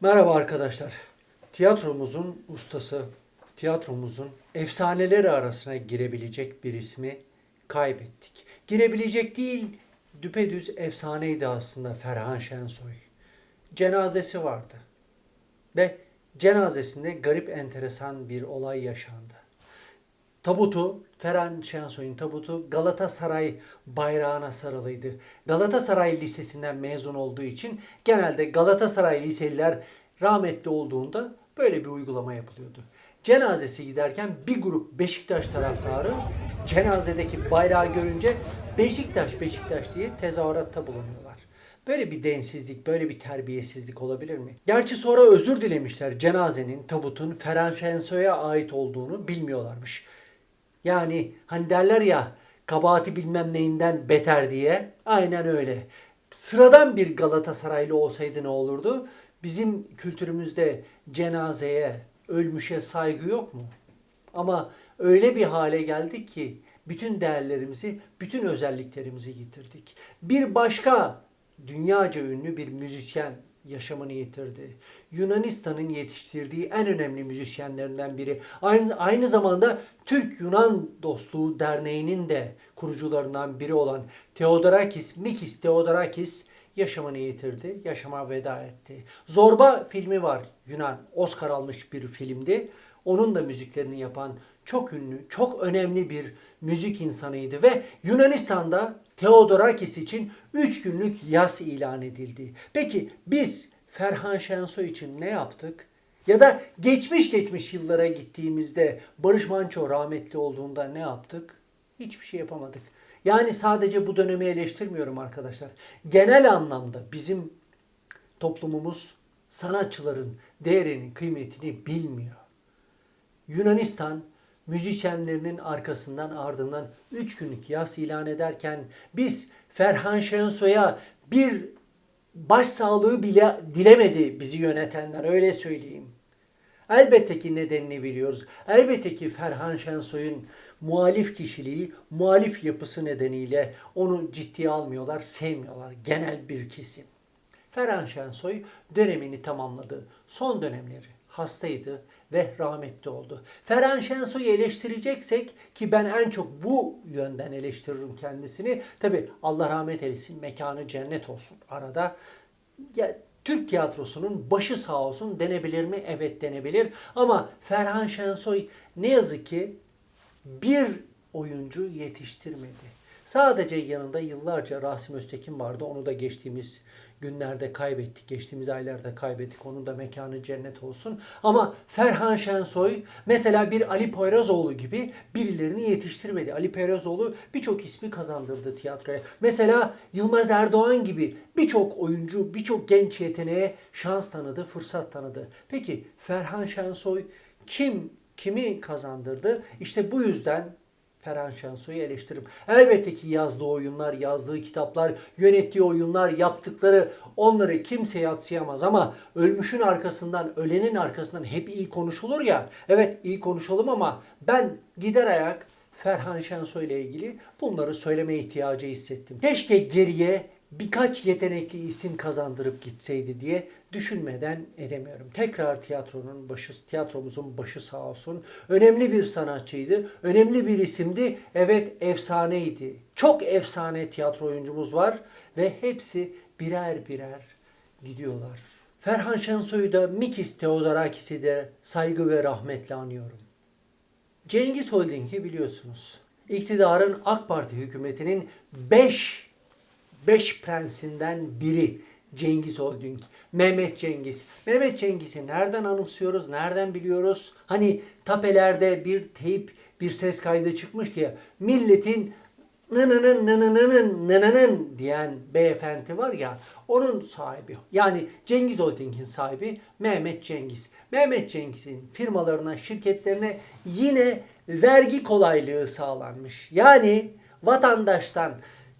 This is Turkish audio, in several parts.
Merhaba arkadaşlar. Tiyatromuzun ustası, tiyatromuzun efsaneleri arasına girebilecek bir ismi kaybettik. Girebilecek değil, düpedüz efsaneydi aslında Ferhan Şensoy. Cenazesi vardı. Ve cenazesinde garip enteresan bir olay yaşandı. Tabutu, Ferhan Şensoy'un tabutu Galatasaray bayrağına sarılıydı. Galatasaray Lisesi'nden mezun olduğu için genelde Galatasaray liseliler rahmetli olduğunda böyle bir uygulama yapılıyordu. Cenazesi giderken bir grup Beşiktaş taraftarı cenazedeki bayrağı görünce Beşiktaş Beşiktaş diye tezahüratta bulunuyorlar. Böyle bir densizlik, böyle bir terbiyesizlik olabilir mi? Gerçi sonra özür dilemişler cenazenin, tabutun Ferhan Şensoy'a ait olduğunu bilmiyorlarmış. Yani hani derler ya kabahati bilmem neyinden beter diye. Aynen öyle. Sıradan bir Galatasaraylı olsaydı ne olurdu? Bizim kültürümüzde cenazeye, ölmüşe saygı yok mu? Ama öyle bir hale geldik ki bütün değerlerimizi, bütün özelliklerimizi yitirdik. Bir başka dünyaca ünlü bir müzisyen yaşamını yitirdi. Yunanistan'ın yetiştirdiği en önemli müzisyenlerinden biri. Aynı, aynı zamanda Türk-Yunan Dostluğu Derneği'nin de kurucularından biri olan Theodorakis, Mikis Theodorakis yaşamını yitirdi, yaşama veda etti. Zorba filmi var Yunan, Oscar almış bir filmdi. Onun da müziklerini yapan çok ünlü, çok önemli bir müzik insanıydı ve Yunanistan'da Theodorakis için 3 günlük yas ilan edildi. Peki biz Ferhan Şensoy için ne yaptık? Ya da geçmiş geçmiş yıllara gittiğimizde Barış Manço rahmetli olduğunda ne yaptık? Hiçbir şey yapamadık. Yani sadece bu dönemi eleştirmiyorum arkadaşlar. Genel anlamda bizim toplumumuz sanatçıların değerini, kıymetini bilmiyor. Yunanistan müzisyenlerinin arkasından ardından 3 günlük yas ilan ederken biz Ferhan Şensoy'a bir başsağlığı bile dilemedi bizi yönetenler öyle söyleyeyim. Elbette ki nedenini biliyoruz. Elbette ki Ferhan Şensoy'un muhalif kişiliği, muhalif yapısı nedeniyle onu ciddiye almıyorlar, sevmiyorlar genel bir kesim. Ferhan Şensoy dönemini tamamladı. Son dönemleri hastaydı ve rahmetli oldu. Ferhan Şensoy'u eleştireceksek ki ben en çok bu yönden eleştiririm kendisini. Tabi Allah rahmet eylesin, mekanı cennet olsun arada. Ya, Türk tiyatrosunun başı sağ olsun denebilir mi? Evet denebilir. Ama Ferhan Şensoy ne yazık ki bir oyuncu yetiştirmedi. Sadece yanında yıllarca Rasim Öztekin vardı. Onu da geçtiğimiz günlerde kaybettik. Geçtiğimiz aylarda kaybettik. Onun da mekanı cennet olsun. Ama Ferhan Şensoy mesela bir Ali Poyrazoğlu gibi birilerini yetiştirmedi. Ali Poyrazoğlu birçok ismi kazandırdı tiyatroya. Mesela Yılmaz Erdoğan gibi birçok oyuncu, birçok genç yeteneğe şans tanıdı, fırsat tanıdı. Peki Ferhan Şensoy kim kimi kazandırdı? İşte bu yüzden Ferhan Şensoy'u eleştiririm. Elbette ki yazdığı oyunlar, yazdığı kitaplar, yönettiği oyunlar, yaptıkları onları kimse yatsıyamaz ama ölmüşün arkasından, ölenin arkasından hep iyi konuşulur ya. Evet iyi konuşalım ama ben gider ayak Ferhan Şensoy ile ilgili bunları söyleme ihtiyacı hissettim. Keşke geriye birkaç yetenekli isim kazandırıp gitseydi diye düşünmeden edemiyorum. Tekrar tiyatronun başı, tiyatromuzun başı sağ olsun. Önemli bir sanatçıydı, önemli bir isimdi. Evet efsaneydi. Çok efsane tiyatro oyuncumuz var ve hepsi birer birer gidiyorlar. Ferhan Şensoy'u da Mikis Theodorakis'i de saygı ve rahmetle anıyorum. Cengiz Holding'i biliyorsunuz. İktidarın AK Parti hükümetinin 5 beş prensinden biri Cengiz Holding. Mehmet Cengiz. Mehmet Cengiz'i nereden anımsıyoruz? Nereden biliyoruz? Hani tapelerde bir teyip, bir ses kaydı çıkmıştı ya. Milletin nınının nınının nınının diyen beyefendi var ya onun sahibi. Yani Cengiz Holding'in sahibi Mehmet Cengiz. Mehmet Cengiz'in firmalarına, şirketlerine yine vergi kolaylığı sağlanmış. Yani vatandaştan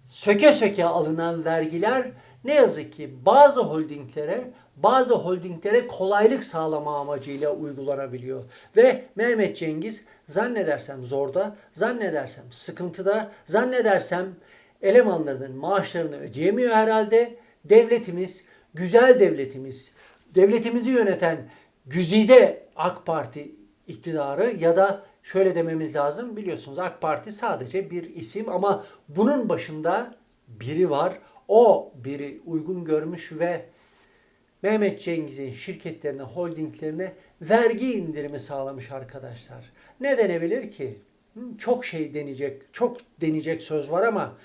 söke söke alınan vergiler ne yazık ki bazı holdinglere bazı holdinglere kolaylık sağlama amacıyla uygulanabiliyor. Ve Mehmet Cengiz zannedersem zorda, zannedersem sıkıntıda, zannedersem elemanlarının maaşlarını ödeyemiyor herhalde. Devletimiz, güzel devletimiz, devletimizi yöneten güzide AK Parti iktidarı ya da şöyle dememiz lazım biliyorsunuz AK Parti sadece bir isim ama bunun başında biri var. O biri uygun görmüş ve Mehmet Cengiz'in şirketlerine, holdinglerine vergi indirimi sağlamış arkadaşlar. Ne denebilir ki? Çok şey deneyecek, çok deneyecek söz var ama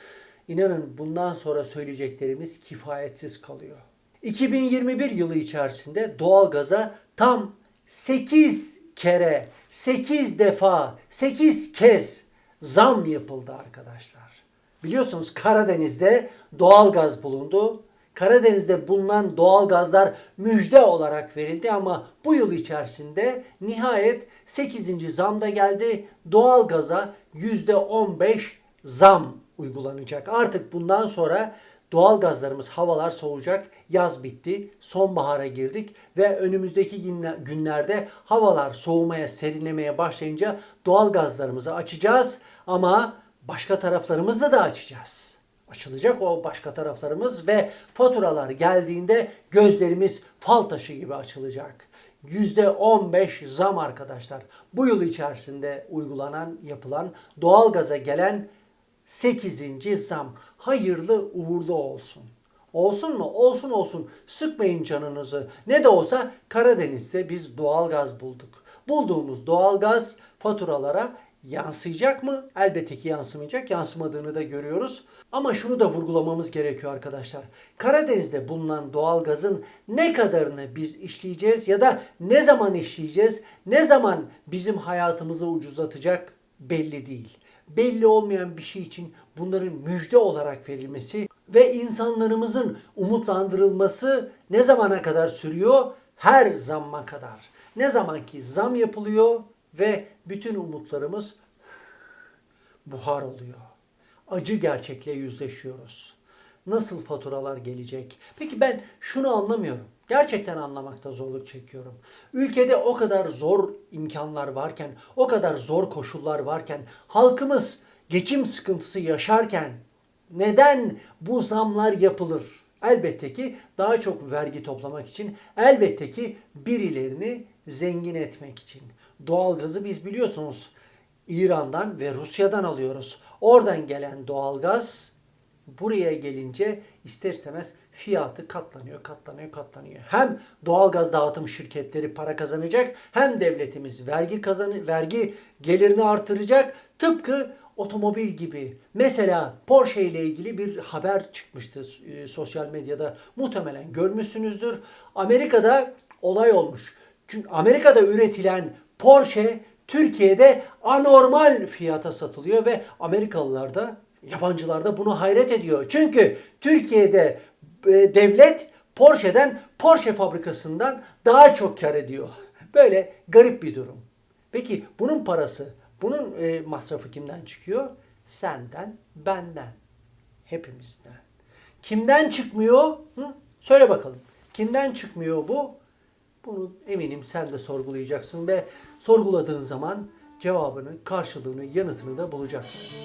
inanın bundan sonra söyleyeceklerimiz kifayetsiz kalıyor. 2021 yılı içerisinde doğalgaza tam 8 kere, 8 defa, 8 kez zam yapıldı arkadaşlar. Biliyorsunuz Karadeniz'de doğalgaz bulundu. Karadeniz'de bulunan doğalgazlar müjde olarak verildi ama bu yıl içerisinde nihayet 8. zam da geldi. Doğalgaza %15 zam uygulanacak. Artık bundan sonra doğalgazlarımız havalar soğuyacak. Yaz bitti. Sonbahara girdik ve önümüzdeki günler- günlerde havalar soğumaya, serinlemeye başlayınca doğalgazlarımızı açacağız ama başka taraflarımızı da açacağız. Açılacak o başka taraflarımız ve faturalar geldiğinde gözlerimiz fal taşı gibi açılacak. %15 zam arkadaşlar. Bu yıl içerisinde uygulanan, yapılan doğalgaza gelen 8. zam. Hayırlı uğurlu olsun. Olsun mu? Olsun olsun. Sıkmayın canınızı. Ne de olsa Karadeniz'de biz doğalgaz bulduk. Bulduğumuz doğalgaz faturalara yansıyacak mı? Elbette ki yansımayacak. Yansımadığını da görüyoruz. Ama şunu da vurgulamamız gerekiyor arkadaşlar. Karadeniz'de bulunan doğalgazın ne kadarını biz işleyeceğiz ya da ne zaman işleyeceğiz? Ne zaman bizim hayatımızı ucuzlatacak belli değil belli olmayan bir şey için bunların müjde olarak verilmesi ve insanlarımızın umutlandırılması ne zamana kadar sürüyor? Her zamma kadar. Ne zaman ki zam yapılıyor ve bütün umutlarımız buhar oluyor. Acı gerçekle yüzleşiyoruz. Nasıl faturalar gelecek? Peki ben şunu anlamıyorum. Gerçekten anlamakta zorluk çekiyorum. Ülkede o kadar zor imkanlar varken, o kadar zor koşullar varken, halkımız geçim sıkıntısı yaşarken neden bu zamlar yapılır? Elbette ki daha çok vergi toplamak için, elbette ki birilerini zengin etmek için. Doğalgazı biz biliyorsunuz İran'dan ve Rusya'dan alıyoruz. Oradan gelen doğalgaz buraya gelince ister istemez fiyatı katlanıyor, katlanıyor, katlanıyor. Hem doğalgaz dağıtım şirketleri para kazanacak, hem devletimiz vergi kazanı vergi gelirini artıracak. Tıpkı otomobil gibi. Mesela Porsche ile ilgili bir haber çıkmıştı e, sosyal medyada. Muhtemelen görmüşsünüzdür. Amerika'da olay olmuş. Çünkü Amerika'da üretilen Porsche Türkiye'de anormal fiyata satılıyor ve Amerikalılar da yabancılar da bunu hayret ediyor. Çünkü Türkiye'de e, devlet Porsche'den Porsche fabrikasından daha çok kar ediyor. Böyle garip bir durum. Peki bunun parası, bunun e, masrafı kimden çıkıyor? Senden, benden, hepimizden. Kimden çıkmıyor? Hı? Söyle bakalım. Kimden çıkmıyor bu? Bunu eminim sen de sorgulayacaksın ve sorguladığın zaman cevabını, karşılığını, yanıtını da bulacaksın.